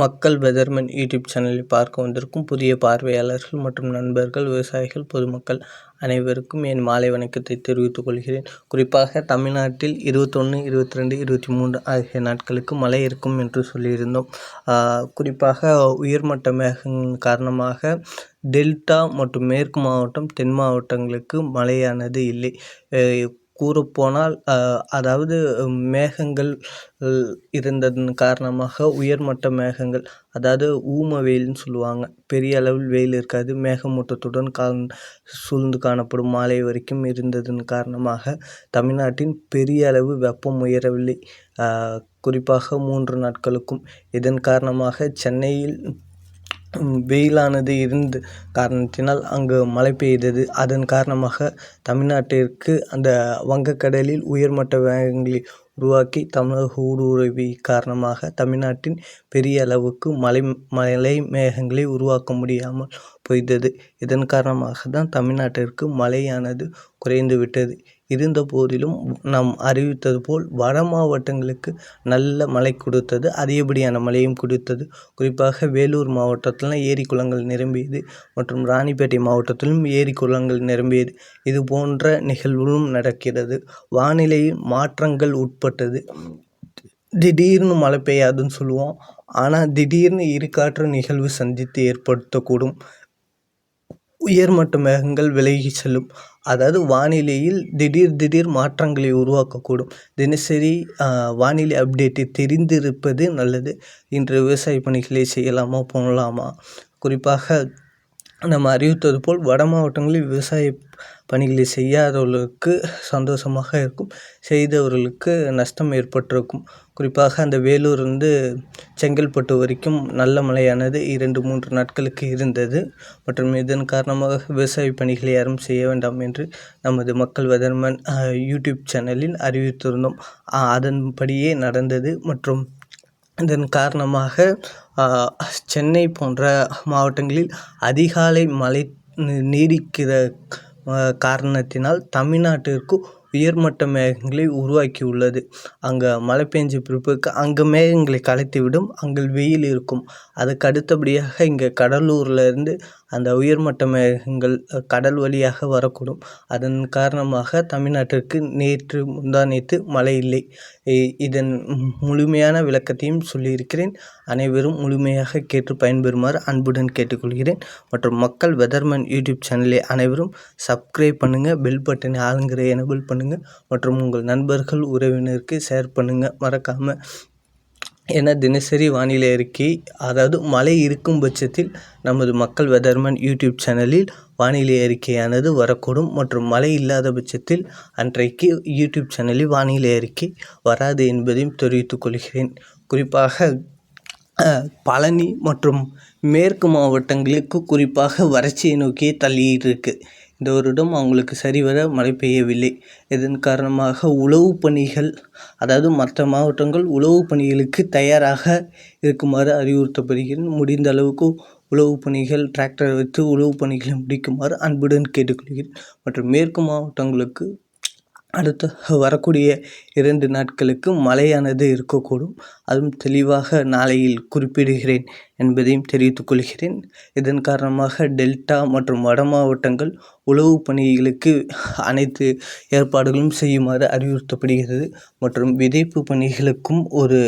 மக்கள் weatherman YouTube சேனலில் பார்க்க வந்திருக்கும் புதிய பார்வையாளர்கள் மற்றும் நண்பர்கள் விவசாயிகள் பொதுமக்கள் அனைவருக்கும் என் மாலை வணக்கத்தை தெரிவித்துக் கொள்கிறேன். குறிப்பாக தமிழ்நாட்டில் இருபத்தொன்று இருபத்தி ரெண்டு இருபத்தி மூன்று ஆகிய நாட்களுக்கு மழை இருக்கும் என்று சொல்லியிருந்தோம். குறிப்பாக உயர்மட்ட மேகம் காரணமாக டெல்டா மற்றும் மேற்கு மாவட்டம் தென் மாவட்டங்களுக்கு மழையானது இல்லை. கூறப்போனால் அதாவது மேகங்கள் இருந்ததன் காரணமாக உயர்மட்ட மேகங்கள் அதாவது ஊம வெயில்னு சொல்லுவாங்க. பெரிய அளவில் வெயில் இருக்காது. மேகமூட்டத்துடன் காண் சூழ்ந்து காணப்படும் மாலை வரைக்கும் இருந்ததன் காரணமாக தமிழ்நாட்டின் பெரிய அளவு வெப்பம் உயரவில்லை. குறிப்பாக மூன்று நாட்களுக்கும். இதன் காரணமாக சென்னையில் வெயிலானது இருந்த காரணத்தினால் அங்கு மழை பெய்தது. அதன் காரணமாக தமிழ்நாட்டிற்கு அந்த வங்கக்கடலில் உயர்மட்ட மேகங்களை உருவாக்கி தமிழக ஊடுருவி காரணமாக தமிழ்நாட்டின் பெரிய அளவுக்கு மழை மழை மேகங்களை உருவாக்க முடியாமல் போய்த்தது இதன் காரணமாக தான் தமிழ்நாட்டிற்கு மழையானது குறைந்து விட்டது இருந்த போதிலும் நாம் அறிவித்தது போல் வட மாவட்டங்களுக்கு நல்ல மழை கொடுத்தது அதிகப்படியான மழையும் கொடுத்தது. குறிப்பாக வேலூர் மாவட்டத்தில் ஏரி குளங்கள் நிரம்பியது மற்றும் ராணிப்பேட்டை மாவட்டத்திலும் ஏரி குளங்கள் நிரம்பியது. இது போன்ற நிகழ்வுகளும் நடக்கிறது. வானிலையில் மாற்றங்கள் உட்பட்டது. திடீர்னு மழை பெய்யாதுன்னு சொல்லுவோம். ஆனால் திடீர்னு இருக்காற்று நிகழ்வு சந்தித்து ஏற்படுத்தக்கூடும். உயர்மட்ட மேகங்கள் விலகி செல்லும். அதாவது வானிலையில் திடீர் திடீர் மாற்றங்களை உருவாக்கக்கூடும். தினசரி வானிலை அப்டேட்டை தெரிந்திருப்பது நல்லது. இன்று விவசாய பணிகளை செய்யலாமா போகலாமா குறிப்பாக நம்ம அறிவித்தது போல் வட மாவட்டங்களில் விவசாய பணிகளை செய்யாதவர்களுக்கு சந்தோஷமாக இருக்கும். செய்தவர்களுக்கு நஷ்டம் ஏற்பட்டிருக்கும். குறிப்பாக அந்த வேலூர்லேருந்து செங்கல்பட்டு வரைக்கும் நல்ல மழையானது இரண்டு மூன்று நாட்களுக்கு இருந்தது. மற்றும் இதன் காரணமாக விவசாய பணிகளை யாரும் செய்ய வேண்டாம் என்று நமது மக்கள் வெதர்மன் யூடியூப் சேனலில் அறிவித்திருந்தோம். அதன்படியே நடந்தது. மற்றும் இதன் காரணமாக சென்னை போன்ற மாவட்டங்களில் அதிகாலை மழை நீடிக்கிற காரணத்தினால் தமிழ்நாட்டிற்கு உயர்மட்ட மேகங்களை உருவாக்கியுள்ளது. அங்கே மழை பெஞ்ச பிறப்புக்கு அங்கே மேகங்களை கலைத்துவிடும். அங்கே வெயில் இருக்கும். அதுக்கு அடுத்தபடியாக இங்கே கடலூரில் இருந்து அந்த உயர்மட்ட மேகங்கள் கடல் வழியாக வரக்கூடும். அதன் காரணமாக தமிழ்நாட்டிற்கு நேற்று முந்தா நேற்று மழை இல்லை. இதன் முழுமையான விளக்கத்தையும் சொல்லியிருக்கிறேன். அனைவரும் முழுமையாக கேட்டு பயன்பெறுமாறு அன்புடன் கேட்டுக்கொள்கிறேன். மற்றும் மக்கள் வெதர்மன் யூடியூப் சேனலை அனைவரும் சப்ஸ்கிரைப் பண்ணுங்கள் பெல் பட்டனை ஆளுங்கிற எனபிள் பண்ணுங்கள் மற்றும் உங்கள் நண்பர்கள் உறவினருக்கு ஷேர் பண்ணுங்கள் மறக்காமல் ஏன்னா தினசரி வானிலை அறிக்கை அதாவது மழை இருக்கும் பட்சத்தில் நமது மக்கள் வெதர்மன் யூடியூப் சேனலில் வானிலை அறிக்கையானது வரக்கூடும் மற்றும் மழை இல்லாத பட்சத்தில் அன்றைக்கு யூடியூப் சேனலில் வானிலை அறிக்கை வராது என்பதையும் தெரிவித்துக் கொள்கிறேன். குறிப்பாக பழனி மற்றும் மேற்கு மாவட்டங்களுக்கு குறிப்பாக வறட்சியை நோக்கியே தள்ளியிருக்கு. இந்த வருடம் அவங்களுக்கு சரிவர மழை பெய்யவில்லை. இதன் காரணமாக உழவு பணிகள் அதாவது மற்ற மாவட்டங்கள் உழவு பணிகளுக்கு தயாராக இருக்குமாறு அறிவுறுத்தப்படுகிறேன் முடிந்த அளவுக்கு உழவு பணிகள் டிராக்டர் வைத்து உழவு பணிகளை முடிக்குமாறு அன்புடன் கேட்டுக்கொள்கிறேன். மற்றும் மேற்கு மாவட்டங்களுக்கு அடுத்த வரக்கூடிய இரண்டு நாட்களுக்கு மழையானது இருக்கக்கூடும். அதுவும் தெளிவாக நாளையில் குறிப்பிடுகிறேன் என்பதையும் தெரிவித்துக் கொள்கிறேன். இதன் காரணமாக டெல்டா மற்றும் வட மாவட்டங்கள் உழவு பணிகளுக்கு அனைத்து ஏற்பாடுகளும் செய்யுமாறு அறிவுறுத்தப்படுகிறது. மற்றும் விதைப்பு பணிகளுக்கும் ஒரு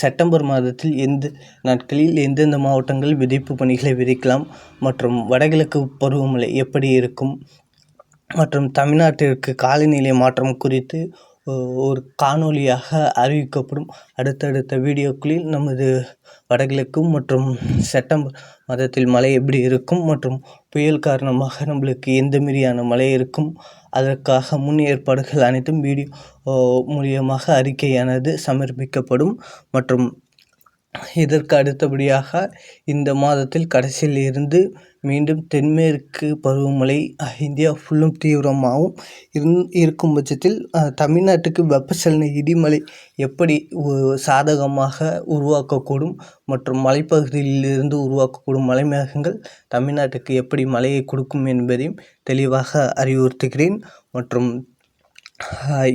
செப்டம்பர் மாதத்தில் எந்த நாட்களில் எந்தெந்த மாவட்டங்கள் விதைப்பு பணிகளை விதைக்கலாம் மற்றும் வடகிழக்கு பருவமழை எப்படி இருக்கும் மற்றும் தமிழ்நாட்டிற்கு காலநிலை மாற்றம் குறித்து ஒரு காணொளியாக அறிவிக்கப்படும் அடுத்தடுத்த வீடியோக்களில் நமது வடகிழக்கு மற்றும் செப்டம்பர் மாதத்தில் மழை எப்படி இருக்கும் மற்றும் புயல் காரணமாக நம்மளுக்கு எந்த மாரியான மழை இருக்கும் அதற்காக முன் ஏற்பாடுகள் அனைத்தும் வீடியோ மூலியமாக அறிக்கையானது சமர்ப்பிக்கப்படும் மற்றும் இதற்கு அடுத்தபடியாக இந்த மாதத்தில் கடைசியில் இருந்து மீண்டும் தென்மேற்கு பருவமழை இந்தியா ஃபுல்லும் தீவிரமாகவும் இருந் இருக்கும் பட்சத்தில் தமிழ்நாட்டுக்கு வெப்பச்சலன இடிமழை எப்படி சாதகமாக உருவாக்கக்கூடும் மற்றும் மலைப்பகுதியிலிருந்து உருவாக்கக்கூடும் மலை மேகங்கள் தமிழ்நாட்டுக்கு எப்படி மழையை கொடுக்கும் என்பதையும் தெளிவாக அறிவுறுத்துகிறேன். மற்றும்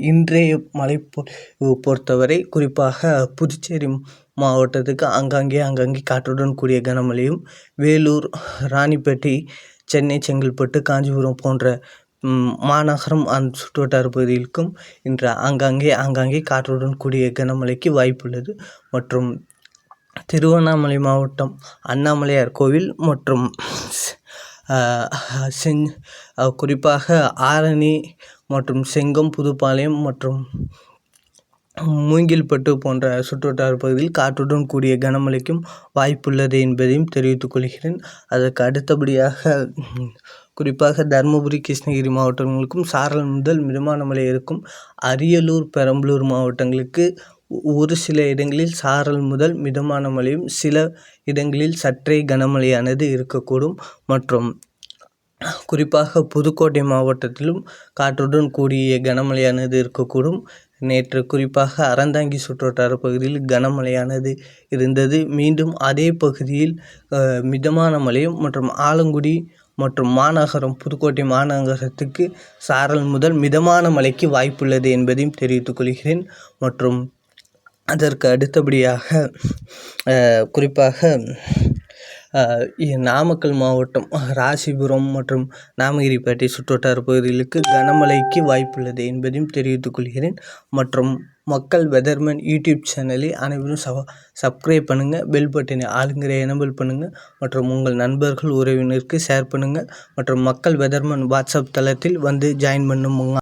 இன்றைய மலை பொறுத்தவரை குறிப்பாக புதுச்சேரி மாவட்டத்துக்கு ஆங்காங்கே ஆங்காங்கே காற்றுடன் கூடிய கனமழையும் வேலூர் ராணிப்பேட்டை சென்னை செங்கல்பட்டு காஞ்சிபுரம் போன்ற மாநகரம் அந்த சுற்றுவட்டார பகுதிகளுக்கும் இன்று ஆங்காங்கே ஆங்காங்கே காற்றுடன் கூடிய கனமழைக்கு வாய்ப்புள்ளது. மற்றும் திருவண்ணாமலை மாவட்டம் அண்ணாமலையார் கோவில் மற்றும் செஞ் குறிப்பாக ஆரணி மற்றும் செங்கம் புதுப்பாளையம் மற்றும் மூங்கில்பட்டு போன்ற சுற்றுவட்டார பகுதியில் காற்றுடன் கூடிய கனமழைக்கும் வாய்ப்புள்ளது என்பதையும் தெரிவித்துக் கொள்கிறேன். அதற்கு அடுத்தபடியாக குறிப்பாக தருமபுரி கிருஷ்ணகிரி மாவட்டங்களுக்கும் சாரல் முதல் மிதமான மழை இருக்கும் அரியலூர் பெரம்பலூர் மாவட்டங்களுக்கு ஒரு சில இடங்களில் சாரல் முதல் மிதமான மழையும் சில இடங்களில் சற்றே கனமழையானது இருக்கக்கூடும். மற்றும் குறிப்பாக புதுக்கோட்டை மாவட்டத்திலும் காற்றுடன் கூடிய கனமழையானது இருக்கக்கூடும். நேற்று குறிப்பாக அறந்தாங்கி சுற்றுவட்டார பகுதியில் கனமழையானது இருந்தது. மீண்டும் அதே பகுதியில் மிதமான மழையும் மற்றும் ஆலங்குடி மற்றும் மாநகரம் புதுக்கோட்டை மாநகரத்துக்கு சாரல் முதல் மிதமான மழைக்கு வாய்ப்புள்ளது என்பதையும் தெரிவித்துக் கொள்கிறேன். மற்றும் அதற்கு அடுத்தபடியாக குறிப்பாக நாமக்கல் மாவட்டம் ராசிபுரம் மற்றும் நாமகிரிப்பேட்டை சுற்றுவட்டார பகுதிகளுக்கு கனமழைக்கு வாய்ப்புள்ளது என்பதையும் தெரிவித்துக் கொள்கிறேன். மற்றும் மக்கள் வெதர்மேன் யூடியூப் சேனலை அனைவரும் ச சப்ஸ்கிரைப் பண்ணுங்கள் பெல் பட்டனை ஆளுங்கிற எனபிள் பண்ணுங்கள் மற்றும் உங்கள் நண்பர்கள் உறவினருக்கு ஷேர் பண்ணுங்கள் மற்றும் மக்கள் வெதர்மேன் வாட்ஸ்அப் தளத்தில் வந்து ஜாயின் பண்ணுங்க.